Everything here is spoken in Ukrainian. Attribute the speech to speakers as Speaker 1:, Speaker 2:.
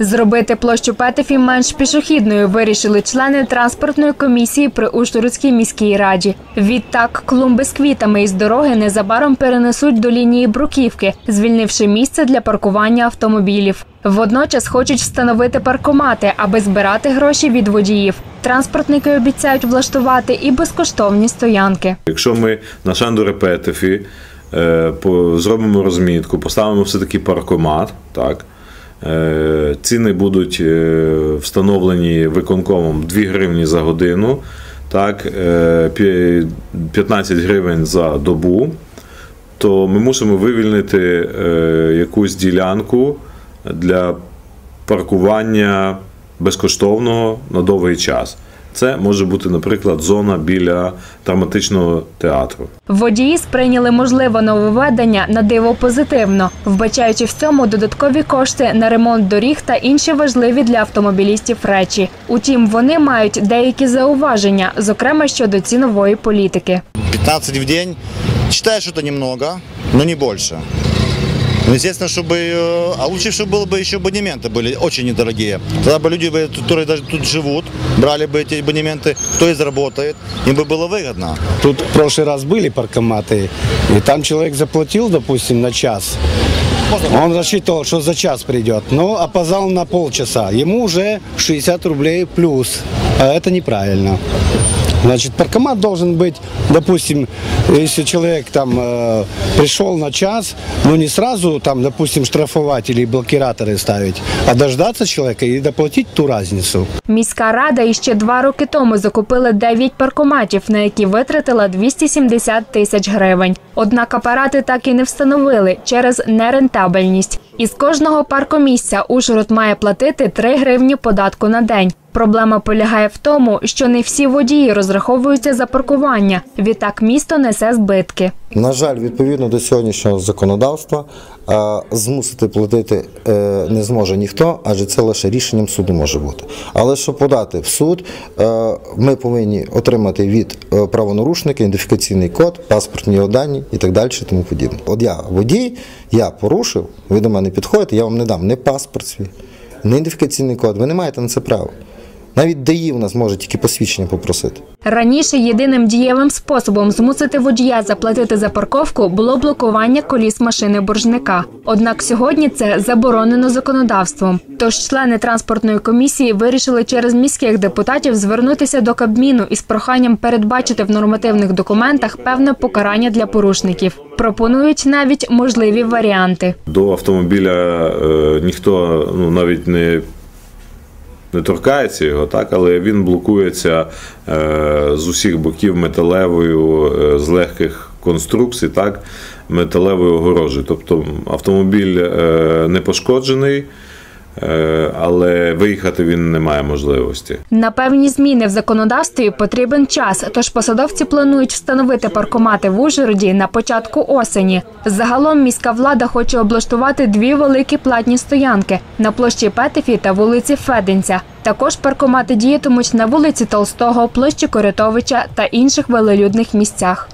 Speaker 1: Зробити площу Петефі менш пішохідною вирішили члени транспортної комісії при Ужгородській міській раді. Відтак клумби з квітами із дороги незабаром перенесуть до лінії бруківки, звільнивши місце для паркування автомобілів. Водночас хочуть встановити паркомати, аби збирати гроші від водіїв. Транспортники обіцяють влаштувати і безкоштовні стоянки.
Speaker 2: Якщо ми на Шандуре Петефі е, зробимо розмітку, поставимо все-таки паркомат, так, ціни будуть е, встановлені виконкомом 2 гривні за годину, так, е, 15 гривень за добу, то ми мусимо вивільнити е, якусь ділянку для паркування безкоштовного на довгий час. Це може бути, наприклад, зона біля драматичного театру.
Speaker 1: Водії сприйняли можливе нововведення на диво позитивно, вбачаючи в цьому додаткові кошти на ремонт доріг та інші важливі для автомобілістів речі. Утім, вони мають деякі зауваження, зокрема щодо цінової політики.
Speaker 3: 15 в день. Считаю, что это немного, но не больше. Ну, Естественно, чтобы, э, а лучше, чтобы было бы еще абонементы были очень недорогие. Тогда бы люди, которые даже тут живут, брали бы эти абонементы, кто из работает, им бы было выгодно.
Speaker 4: Тут в прошлый раз были паркоматы, и там человек заплатил, допустим, на час. Он рассчитывал, что за час придет, но опоздал на полчаса. Ему уже 60 рублей плюс. А это неправильно. Значит, паркомат должен быть, допустим, если человек там э, пришел на час, ну не сразу там, допустим, штрафовать или блокираторы ставить, а дождаться человека и доплатить ту разницу.
Speaker 1: Міська рада іще два роки тому закупила 9 паркоматів, на які витратила 270 тисяч гривень. Однак апарати так і не встановили через нерентабельність. Із кожного паркомісця Ужгород має платити 3 гривні податку на день. Проблема полягає в тому, що не всі водії розраховуються за паркування. Відтак місто несе збитки.
Speaker 5: На жаль, відповідно до сьогоднішнього законодавства е, змусити платити е, не зможе ніхто, адже це лише рішенням суду може бути. Але щоб подати в суд, е, ми повинні отримати від правонарушника ідентифікаційний код, паспортні його дані і так далі. Тому подібне. От я водій, я порушив, ви до мене підходите, я вам не дам ні паспорт свій, ні ідентифікаційний код. Ви не маєте на це права. Навіть ДАІ в нас може тільки посвідчення попросити.
Speaker 1: Раніше єдиним дієвим способом змусити водія заплатити за парковку було блокування коліс машини боржника. Однак сьогодні це заборонено законодавством. Тож члени транспортної комісії вирішили через міських депутатів звернутися до Кабміну із проханням передбачити в нормативних документах певне покарання для порушників. Пропонують навіть можливі варіанти.
Speaker 2: До автомобіля е, ніхто ну, навіть не, не торкається його, так, але він блокується е, з усіх боків металевою, е, з легких конструкцій, так, металевою огорожею. Тобто автомобіль е, не пошкоджений, але виїхати він не має можливості.
Speaker 1: На певні зміни в законодавстві потрібен час, тож посадовці планують встановити паркомати в Ужгороді на початку осені. Загалом міська влада хоче облаштувати дві великі платні стоянки на площі Петефі та вулиці Феденця. Також паркомати діятимуть на вулиці Толстого, площі Корятовича та інших велелюдних місцях.